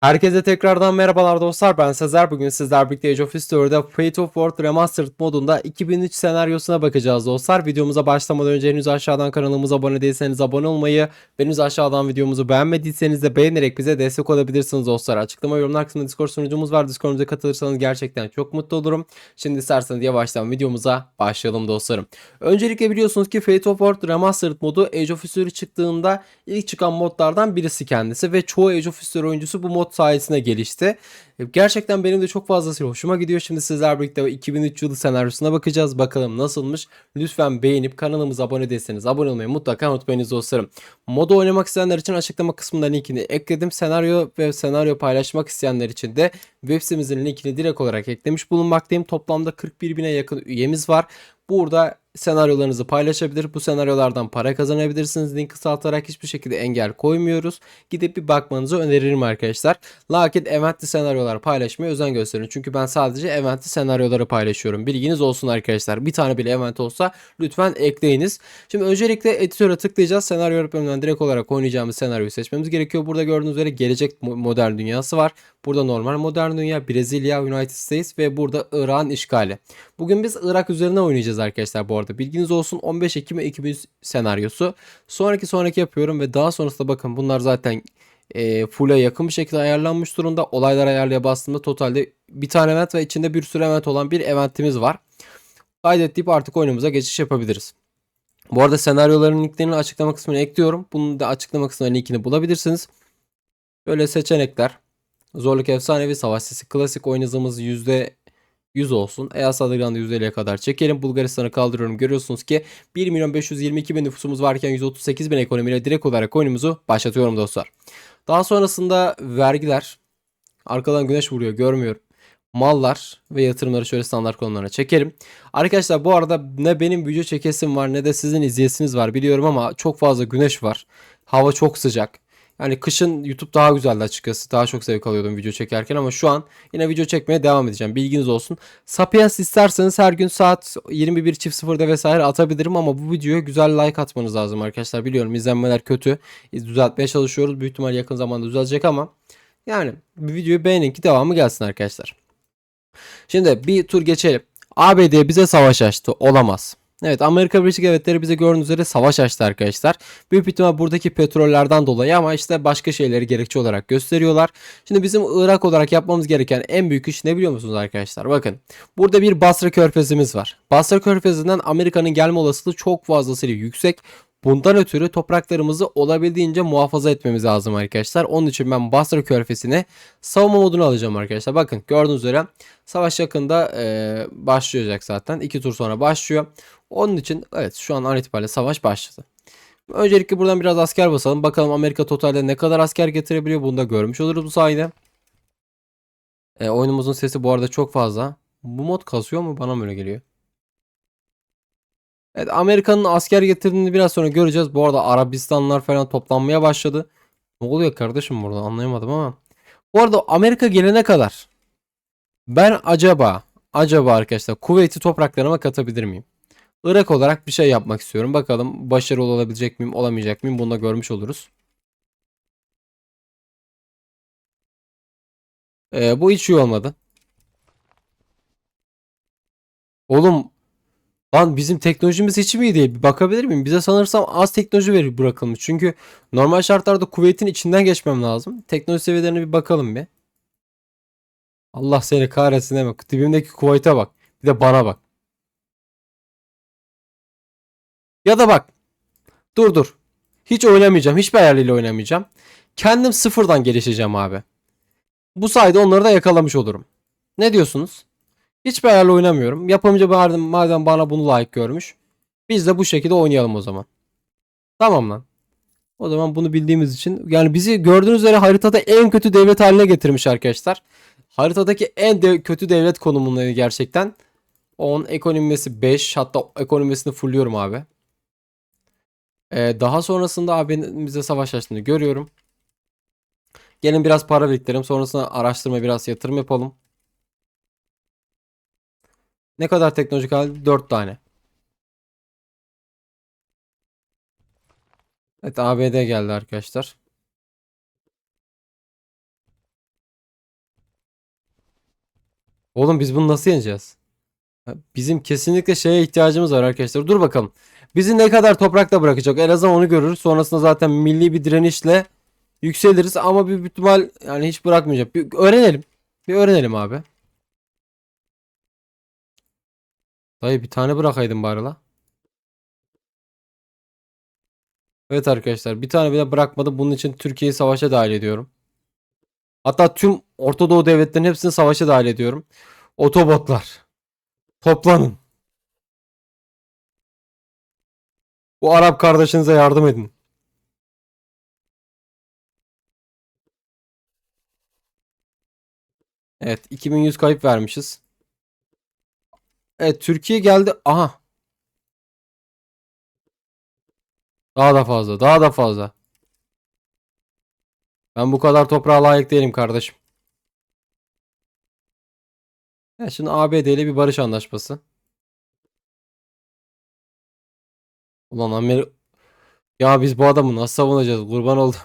Herkese tekrardan merhabalar dostlar ben Sezer bugün sizler birlikte Age of History'de Fate of War Remastered modunda 2003 senaryosuna bakacağız dostlar. Videomuza başlamadan önce henüz aşağıdan kanalımıza abone değilseniz abone olmayı ve henüz aşağıdan videomuzu beğenmediyseniz de beğenerek bize destek olabilirsiniz dostlar. Açıklama yorumlar kısmında Discord sunucumuz var. Discord'umuza katılırsanız gerçekten çok mutlu olurum. Şimdi isterseniz yavaştan videomuza başlayalım dostlarım. Öncelikle biliyorsunuz ki Fate of War Remastered modu Age of History çıktığında ilk çıkan modlardan birisi kendisi ve çoğu Age of History oyuncusu bu mod sayesinde gelişti. E, Gerçekten benim de çok fazlasıyla hoşuma gidiyor. Şimdi sizler birlikte 2003 yılı senaryosuna bakacağız. Bakalım nasılmış. Lütfen beğenip kanalımıza abone değilseniz abone olmayı mutlaka unutmayınız dostlarım. Modu oynamak isteyenler için açıklama kısmında linkini ekledim. Senaryo ve senaryo paylaşmak isteyenler için de web sitemizin linkini direkt olarak eklemiş bulunmaktayım. Toplamda 41 bine yakın üyemiz var. Burada senaryolarınızı paylaşabilir. Bu senaryolardan para kazanabilirsiniz. Link kısaltarak hiçbir şekilde engel koymuyoruz. Gidip bir bakmanızı öneririm arkadaşlar. Lakin eventli senaryolar paylaşmaya özen gösterin. Çünkü ben sadece eventli senaryoları paylaşıyorum. Bilginiz olsun arkadaşlar. Bir tane bile event olsa lütfen ekleyiniz. Şimdi öncelikle editöre tıklayacağız. Senaryo bölümünden direkt olarak oynayacağımız senaryoyu seçmemiz gerekiyor. Burada gördüğünüz üzere gelecek mo- modern dünyası var. Burada normal modern dünya, Brezilya, United States ve burada Irak'ın işgali. Bugün biz Irak üzerine oynayacağız arkadaşlar bu arada. Bilginiz olsun 15 Ekim 2000 senaryosu. Sonraki sonraki yapıyorum ve daha sonrasında bakın bunlar zaten e, full'e yakın bir şekilde ayarlanmış durumda. Olaylar ayarlıya bastığımda totalde bir tane event ve içinde bir sürü event olan bir eventimiz var. Kaydet artık oyunumuza geçiş yapabiliriz. Bu arada senaryoların linklerini açıklama kısmına ekliyorum. Bunun da açıklama kısmına linkini bulabilirsiniz. Böyle seçenekler. Zorluk efsanevi savaş sesi klasik oynadığımız yüzde 100 olsun. Eyas Adrian'da %50'ye kadar çekelim. Bulgaristan'ı kaldırıyorum. Görüyorsunuz ki 1 milyon 522 bin nüfusumuz varken 138 bin ekonomiyle direkt olarak oyunumuzu başlatıyorum dostlar. Daha sonrasında vergiler. Arkadan güneş vuruyor görmüyorum. Mallar ve yatırımları şöyle standart konularına çekelim. Arkadaşlar bu arada ne benim video çekesim var ne de sizin izleyesiniz var biliyorum ama çok fazla güneş var. Hava çok sıcak. Yani kışın YouTube daha güzeldi açıkçası. Daha çok zevk alıyordum video çekerken ama şu an yine video çekmeye devam edeceğim. Bilginiz olsun. Sapiens isterseniz her gün saat 21.00'da vesaire atabilirim ama bu videoya güzel like atmanız lazım arkadaşlar. Biliyorum izlenmeler kötü. Düzeltmeye çalışıyoruz. Büyük ihtimal yakın zamanda düzelecek ama yani bir videoyu beğenin ki devamı gelsin arkadaşlar. Şimdi bir tur geçelim. ABD bize savaş açtı. Olamaz. Evet Amerika Birleşik Devletleri bize gördüğünüz üzere savaş açtı arkadaşlar. Büyük ihtimal buradaki petrollerden dolayı ama işte başka şeyleri gerekçe olarak gösteriyorlar. Şimdi bizim Irak olarak yapmamız gereken en büyük iş ne biliyor musunuz arkadaşlar? Bakın burada bir Basra Körfezi'miz var. Basra Körfezi'nden Amerika'nın gelme olasılığı çok fazlasıyla yüksek. Bundan ötürü topraklarımızı olabildiğince muhafaza etmemiz lazım arkadaşlar. Onun için ben Basra Körfezi'ne savunma modunu alacağım arkadaşlar. Bakın gördüğünüz üzere savaş yakında e, başlayacak zaten. İki tur sonra başlıyor. Onun için evet şu an an itibariyle savaş başladı. Öncelikle buradan biraz asker basalım. Bakalım Amerika totalde ne kadar asker getirebiliyor. Bunu da görmüş oluruz bu sayede. E, oyunumuzun sesi bu arada çok fazla. Bu mod kasıyor mu? Bana mı öyle geliyor? Evet Amerika'nın asker getirdiğini biraz sonra göreceğiz. Bu arada Arabistanlar falan toplanmaya başladı. Ne oluyor kardeşim burada anlayamadım ama. Bu arada Amerika gelene kadar ben acaba acaba arkadaşlar Kuveyt'i topraklarıma katabilir miyim? Irak olarak bir şey yapmak istiyorum. Bakalım başarılı olabilecek miyim olamayacak mıyım bunu da görmüş oluruz. Ee, bu hiç iyi olmadı. Oğlum Lan bizim teknolojimiz hiç mi iyi değil? Bir bakabilir miyim? Bize sanırsam az teknoloji verir bırakılmış. Çünkü normal şartlarda kuvvetin içinden geçmem lazım. Teknoloji seviyelerine bir bakalım bir. Allah seni kahretsin deme. Dibimdeki kuvvete bak. Bir de bana bak. Ya da bak. Dur dur. Hiç oynamayacağım. Hiçbir ayarıyla oynamayacağım. Kendim sıfırdan gelişeceğim abi. Bu sayede onları da yakalamış olurum. Ne diyorsunuz? Hiçbir ayarla oynamıyorum. Yapımcı madem, madem bana bunu layık görmüş. Biz de bu şekilde oynayalım o zaman. Tamam lan. O zaman bunu bildiğimiz için yani bizi gördüğünüz üzere haritada en kötü devlet haline getirmiş arkadaşlar. Haritadaki en de kötü devlet konumundaydı gerçekten. 10 ekonomisi 5 hatta ekonomisini fulluyorum abi. Ee, daha sonrasında abimizle savaş açtığını görüyorum. Gelin biraz para biriktirelim. Sonrasında araştırma biraz yatırım yapalım. Ne kadar teknolojik halde? 4 tane. Evet ABD geldi arkadaşlar. Oğlum biz bunu nasıl yeneceğiz? Bizim kesinlikle şeye ihtiyacımız var arkadaşlar. Dur bakalım. Bizi ne kadar toprakta bırakacak? En azından onu görürüz. Sonrasında zaten milli bir direnişle yükseliriz. Ama bir ihtimal yani hiç bırakmayacak. Bir öğrenelim. Bir öğrenelim abi. Dayı bir tane bırakaydın bari la. Evet arkadaşlar bir tane bile bırakmadı. Bunun için Türkiye'yi savaşa dahil ediyorum. Hatta tüm Orta Doğu devletlerinin hepsini savaşa dahil ediyorum. Otobotlar. Toplanın. Bu Arap kardeşinize yardım edin. Evet 2100 kayıp vermişiz. Evet Türkiye geldi. Aha. Daha da fazla. Daha da fazla. Ben bu kadar toprağa layık değilim kardeşim. Ya şimdi ABD ile bir barış anlaşması. Ulan Amerika... Ya biz bu adamı nasıl savunacağız? Kurban oldu.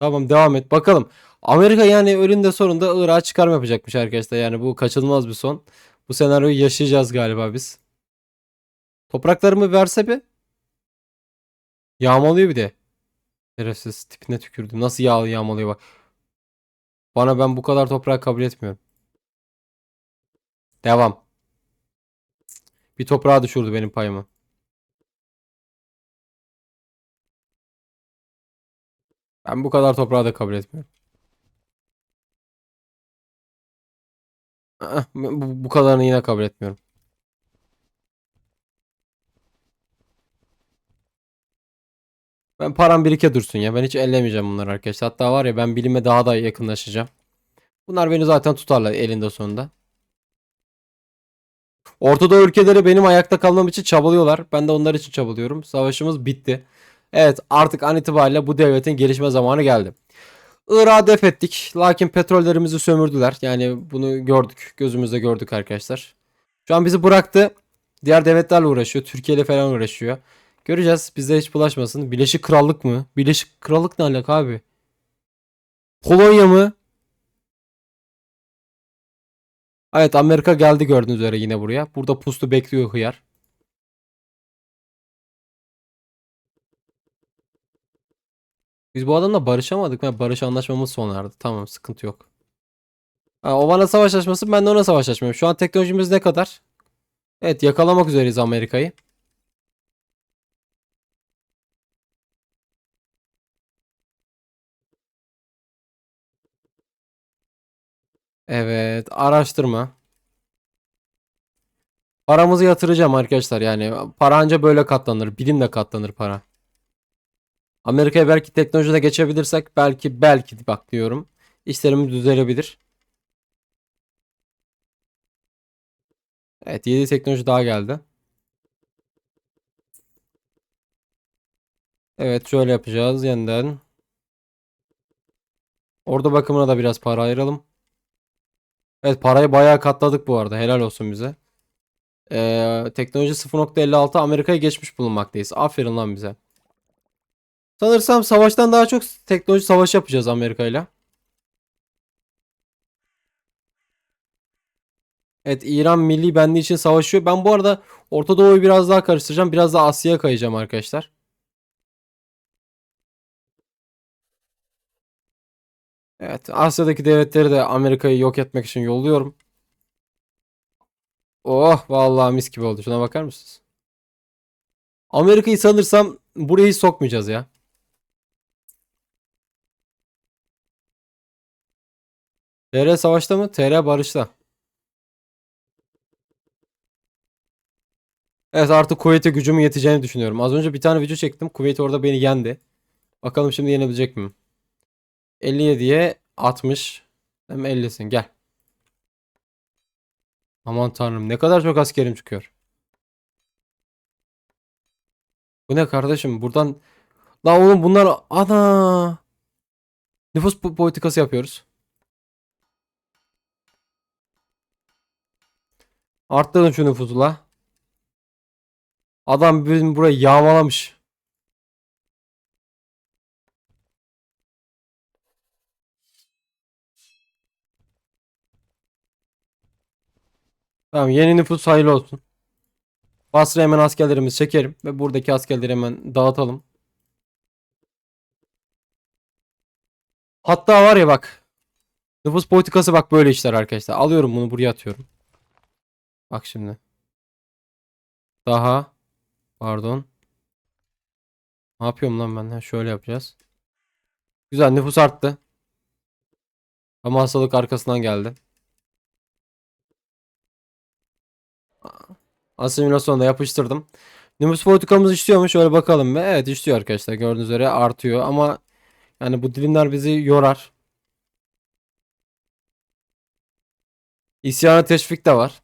Tamam devam et. Bakalım. Amerika yani önünde sonunda Irak'a çıkarma yapacakmış arkadaşlar. Yani bu kaçınılmaz bir son. Bu senaryoyu yaşayacağız galiba biz. Topraklarımı verse bir. Yağmalıyor bir de. Şerefsiz tipine tükürdüm. Nasıl yağ yağmalıyor bak. Bana ben bu kadar toprağı kabul etmiyorum. Devam. Bir toprağa düşürdü benim payımı. Ben bu kadar toprağı da kabul etmiyorum. Ah, Bu, bu kadarını yine kabul etmiyorum. Ben param birike dursun ya. Ben hiç ellemeyeceğim bunları arkadaşlar. Hatta var ya ben bilime daha da yakınlaşacağım. Bunlar beni zaten tutarlar elinde sonunda. Ortadoğu ülkeleri benim ayakta kalmam için çabalıyorlar. Ben de onlar için çabalıyorum. Savaşımız bitti. Evet artık an itibariyle bu devletin gelişme zamanı geldi. Irak'ı def ettik. Lakin petrollerimizi sömürdüler. Yani bunu gördük. Gözümüzde gördük arkadaşlar. Şu an bizi bıraktı. Diğer devletlerle uğraşıyor. Türkiye ile falan uğraşıyor. Göreceğiz. Bize hiç bulaşmasın. Birleşik Krallık mı? Birleşik Krallık ne alaka abi? Polonya mı? Evet Amerika geldi gördüğünüz üzere yine buraya. Burada pustu bekliyor hıyar. Biz bu adamla barışamadık ve barış anlaşmamız sona erdi. Tamam sıkıntı yok. Ha, o bana savaş açmasın ben de ona savaş açmıyorum. Şu an teknolojimiz ne kadar? Evet yakalamak üzereyiz Amerika'yı. Evet araştırma. Paramızı yatıracağım arkadaşlar yani para anca böyle katlanır. Bilimle katlanır para. Amerika'ya belki teknolojide geçebilirsek belki belki bak diyorum. İşlerimiz düzelebilir. Evet 7 teknoloji daha geldi. Evet şöyle yapacağız yeniden. Orada bakımına da biraz para ayıralım. Evet parayı bayağı katladık bu arada. Helal olsun bize. Ee, teknoloji 0.56 Amerika'ya geçmiş bulunmaktayız. Aferin lan bize. Sanırsam savaştan daha çok teknoloji savaşı yapacağız Amerika ile. Evet İran milli benliği için savaşıyor. Ben bu arada Orta Doğu'yu biraz daha karıştıracağım. Biraz daha Asya'ya kayacağım arkadaşlar. Evet Asya'daki devletleri de Amerika'yı yok etmek için yolluyorum. Oh vallahi mis gibi oldu. Şuna bakar mısınız? Amerika'yı sanırsam burayı sokmayacağız ya. TR savaşta mı? TR barışta. Evet artık Kuveyt'e gücümün yeteceğini düşünüyorum. Az önce bir tane video çektim. Kuveyt orada beni yendi. Bakalım şimdi yenebilecek miyim? 57'ye 60. Hem 50'sin gel. Aman tanrım ne kadar çok askerim çıkıyor. Bu ne kardeşim? Buradan Lan oğlum bunlar ana. Nüfus po- politikası yapıyoruz. Arttırın şu nüfusu la. Adam bizim burayı yağmalamış. Tamam yeni nüfus hayırlı olsun. Basra'ya hemen askerlerimizi çekelim ve buradaki askerleri hemen dağıtalım. Hatta var ya bak. Nüfus politikası bak böyle işler arkadaşlar. Alıyorum bunu buraya atıyorum. Bak şimdi. Daha. Pardon. Ne yapıyorum lan ben? Ha, şöyle yapacağız. Güzel nüfus arttı. Ama hastalık arkasından geldi. Asimilasyonu da yapıştırdım. Nüfus politikamız işliyor mu? Şöyle bakalım be. Evet işliyor arkadaşlar. Gördüğünüz üzere artıyor ama yani bu dilimler bizi yorar. İsyana teşvik de var.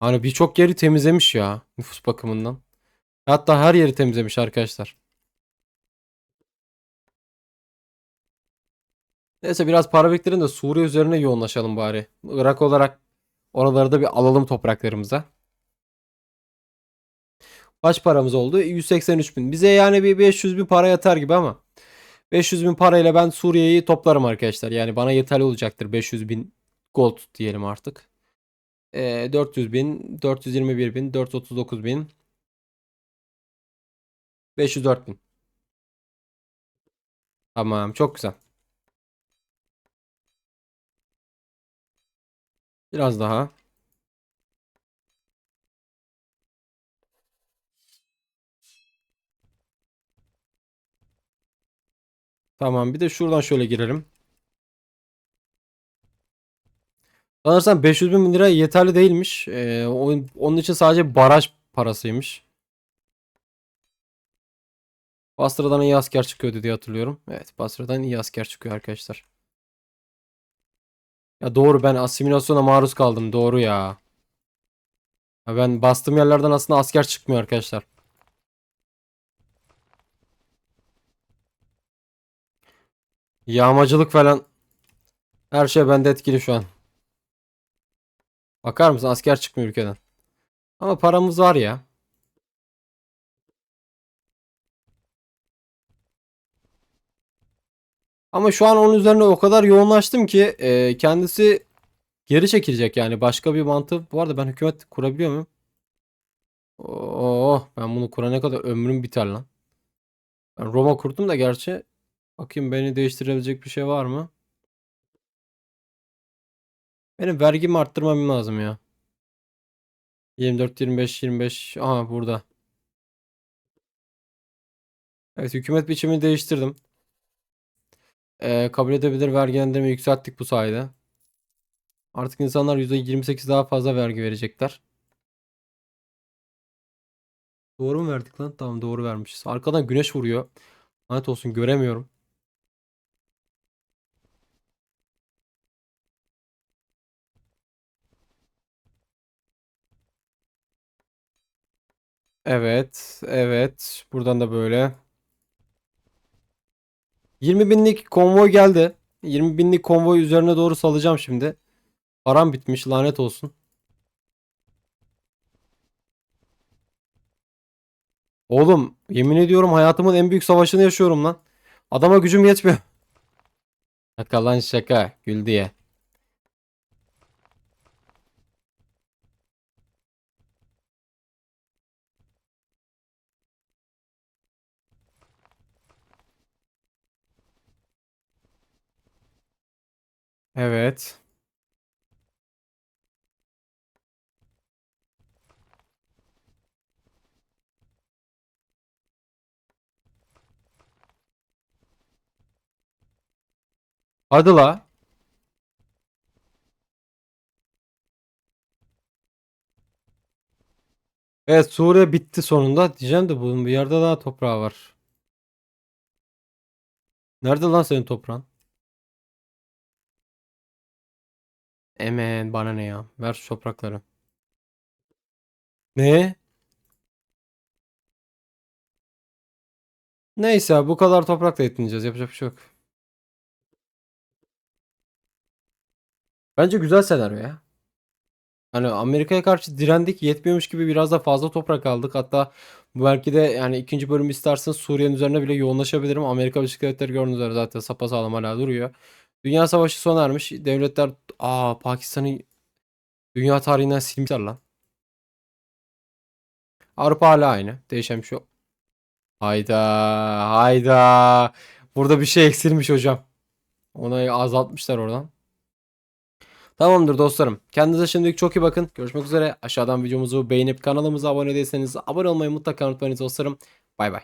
Hani birçok yeri temizlemiş ya nüfus bakımından. Hatta her yeri temizlemiş arkadaşlar. Neyse biraz para biriktirin de Suriye üzerine yoğunlaşalım bari. Irak olarak oraları da bir alalım topraklarımıza. Kaç paramız oldu? 183 bin. Bize yani bir 500 bin para yeter gibi ama. 500 bin parayla ben Suriye'yi toplarım arkadaşlar. Yani bana yeterli olacaktır 500 bin gold diyelim artık. Ee, 400 bin, 421 bin, 439 bin, 504 bin. Tamam çok güzel. Biraz daha. Tamam bir de şuradan şöyle girelim. Sanırsam 500 bin lira yeterli değilmiş. Ee, onun, için sadece baraj parasıymış. Basra'dan iyi asker çıkıyordu diye hatırlıyorum. Evet Basra'dan iyi asker çıkıyor arkadaşlar. Ya doğru ben asimilasyona maruz kaldım. Doğru ya. Ya ben bastığım yerlerden aslında asker çıkmıyor arkadaşlar. Yağmacılık falan her şey bende etkili şu an. Bakar mısın asker çıkmıyor ülkeden. Ama paramız var ya. Ama şu an onun üzerine o kadar yoğunlaştım ki e, kendisi geri çekilecek yani. Başka bir mantığı var da ben hükümet kurabiliyor muyum? Oh ben bunu kurana kadar ömrüm biter lan. Ben Roma kurdum da gerçi. Bakayım beni değiştirebilecek bir şey var mı? Benim vergimi arttırmam lazım ya. 24, 25, 25. Aha burada. Evet hükümet biçimini değiştirdim. Ee, kabul edebilir vergilendirme yükselttik bu sayede. Artık insanlar %28 daha fazla vergi verecekler. Doğru mu verdik lan? Tamam doğru vermişiz. Arkadan güneş vuruyor. Lanet olsun göremiyorum. Evet, evet. Buradan da böyle. 20 binlik konvoy geldi. 20 binlik konvoy üzerine doğru salacağım şimdi. Param bitmiş lanet olsun. Oğlum yemin ediyorum hayatımın en büyük savaşını yaşıyorum lan. Adama gücüm yetmiyor. Şaka lan şaka. Gül diye. Evet. Hadi la. Evet Suriye bitti sonunda. Diyeceğim de bunun bir yerde daha toprağı var. Nerede lan senin toprağın? Emen bana ne ya? Ver toprakları. Ne? Neyse bu kadar toprakla yetineceğiz. Yapacak bir şey yok. Bence güzel senaryo ya. Hani Amerika'ya karşı direndik yetmiyormuş gibi biraz da fazla toprak aldık. Hatta belki de yani ikinci bölüm istersen Suriye'nin üzerine bile yoğunlaşabilirim. Amerika Birleşik Devletleri gördüğünüz üzere zaten sapasağlam hala duruyor. Dünya Savaşı sona ermiş. Devletler aa Pakistan'ı dünya tarihinden silmişler lan. Avrupa hala aynı. Değişen bir şey yok. Hayda, hayda. Burada bir şey eksilmiş hocam. Ona azaltmışlar oradan. Tamamdır dostlarım. Kendinize şimdilik çok iyi bakın. Görüşmek üzere. Aşağıdan videomuzu beğenip kanalımıza abone değilseniz abone olmayı mutlaka unutmayınız dostlarım. Bay bay.